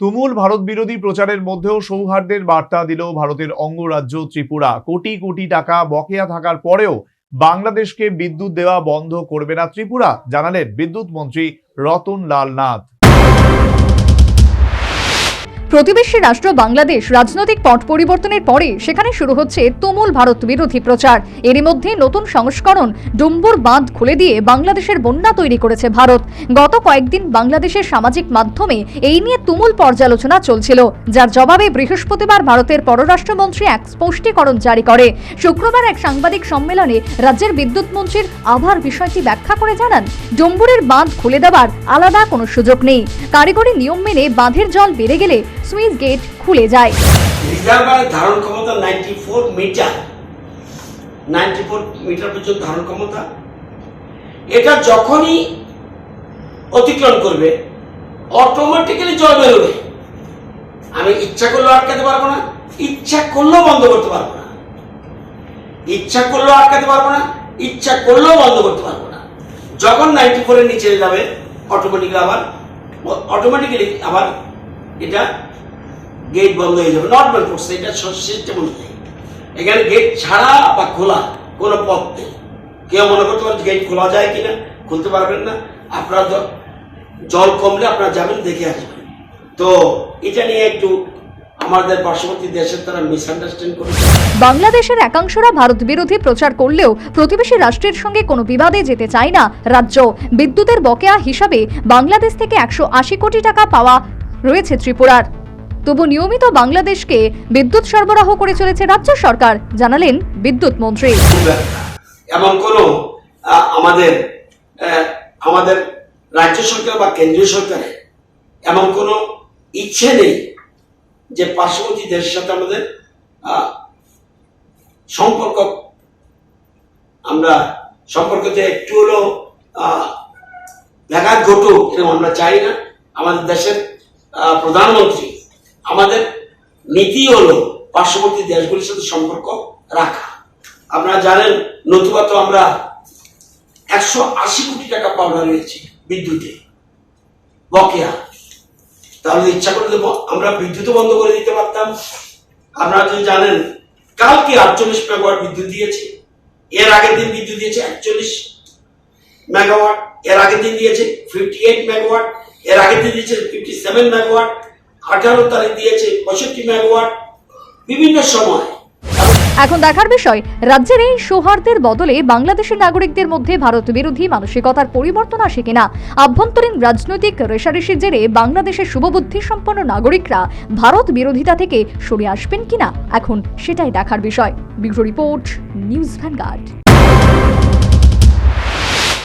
তুমুল ভারত বিরোধী প্রচারের মধ্যেও সৌহার্দ্যের বার্তা দিল ভারতের অঙ্গরাজ্য ত্রিপুরা। কোটি কোটি টাকা বকেয়া থাকার পরেও বাংলাদেশকে বিদ্যুৎ দেওয়া বন্ধ করবে না ত্রিপুরা, জানালেন বিদ্যুৎ মন্ত্রী রতন লাল নাথ। প্রতিবেশী রাষ্ট্র বাংলাদেশ রাজনৈতিক পট পরিবর্তনের পরে সেখানে শুরু হচ্ছে তুমুল ভারত বিরোধী প্রচার। এরই মধ্যে নতুন সংস্করণ ডুম্বুর বাঁধ খুলে দিয়ে বাংলাদেশের বন্যা তৈরি করেছে ভারত। গত কয়েকদিন বাংলাদেশের সামাজিক মাধ্যমে এই নিয়ে তুমুল পর্যালোচনা চলছিল, যার জবাবে বৃহস্পতিবার ভারতের পররাষ্ট্রমন্ত্রী এক স্পষ্টীকরণ জারি করে। শুক্রবার এক সাংবাদিক সম্মেলনে রাজ্যের বিদ্যুৎ মন্ত্রীর আভার বিষয়টি ব্যাখ্যা করে জানান, ডুম্বুরের বাঁধ খুলে দেওয়ার আলাদা কোনো সুযোগ নেই। কারিগরি নিয়ম মেনে বাঁধের জল বেড়ে গেলে সুইচ গেট খুলে যায়। রিজার্ভারের ধারণ ক্ষমতা ninety four metre ninety four metre পর্যন্ত ধারণ ক্ষমতা। এটা যখনই অতিক্রম করবে অটোমেটিক্যালি জল বেরোবে আমি ইচ্ছা করলেও আটকাতে পারব না, ইচ্ছা করলেও বন্ধ করতে পারব না। ইচ্ছা করলেও আটকাতে পারব না, ইচ্ছা করলেও বন্ধ করতে পারব না। যখন নাইনটি ফোরের নিচে যাবে অটোমেটিক্যালি আবার অটোমেটিক্যালি আবার এটা গেট বন্ধ হয়ে যাবে। নর্মাল করছে এটা সিস্টেম অনুযায়ী এখানে গেট ছাড়া বা খোলা কোনো পথ নেই। কেউ মনে করতে পারে গেট খোলা যায় কিনা, খুলতে পারবেন না। আপনারা জল কমলে আপনারা যাবেন, দেখে আসবেন। তো এটা নিয়ে একটু আমাদের পার্শ্ববর্তী দেশের তারা মিসআন্ডারস্ট্যান্ড করেছে। বাংলাদেশের একাংশরা ভারত বিরোধী প্রচার করলেও প্রতিবেশী রাষ্ট্রের সঙ্গে কোনো বিবাদে যেতে চায় না রাজ্য। বিদ্যুতের বকেয়া হিসাবে বাংলাদেশ থেকে একশো আশি কোটি টাকা পাওয়া রয়েছে ত্রিপুরার। তবু নিয়মিত বাংলাদেশকে বিদ্যুৎ সরবরাহ করে চলেছে রাজ্য সরকার জানালেন বিদ্যুৎ মন্ত্রী। এমন কোনো আমাদের আমাদের রাজ্য সরকার বা কেন্দ্রীয় সরকারের এমন কোনো ইচ্ছে নেই যে পার্শ্ববর্তী দেশের সাথে আমাদের সম্পর্ক আমরা সম্পর্কতে একটু আহ, ব্যাঘাত ঘটুক এরকম আমরা চাই না আমাদের দেশের প্রধানমন্ত্রী আমাদের নীতি হলো পার্শ্ববর্তী দেশগুলির সাথে সম্পর্ক রাখা। আপনারা জানেন, নতুবা তো আমরা একশো আশি কোটি টাকা পাওনা রয়েছে বিদ্যুতে। বকেয়া। তাহলে ইচ্ছা করলে আমরা বিদ্যুৎ বন্ধ করে দিতে পারতাম। আপনারা যদি জানেন, কালকে আটচল্লিশ মেগাওয়াট বিদ্যুৎ দিয়েছে, এর আগের দিন বিদ্যুৎ দিয়েছে একচল্লিশ মেগাওয়াট, এর আগের দিন দিয়েছে ফিফটি এইট মেগাওয়াট, এর আগের দিন দিয়েছে ফিফটি সেভেন মেগাওয়াট। আঠারো তারিখ দিয়েছে পঁয়ষট্টি মেগাওয়াট বিভিন্ন সময়। এখন দেখার বিষয়, রাজ্যের এই সৌহার্দ্যের বদলে বাংলাদেশের নাগরিকদের মধ্যে ভারত বিরোধী মানসিকতার পরিবর্তন আসে কিনা? আভ্যন্তরীণ রাজনৈতিক রেশারেশির জেরে বাংলাদেশের শুভবুদ্ধি সম্পন্ন নাগরিকরা ভারত বিরোধিতা থেকে সরে আসবেন কিনা? এখন সেটাই দেখার বিষয়। Bureau report, News Vanguard.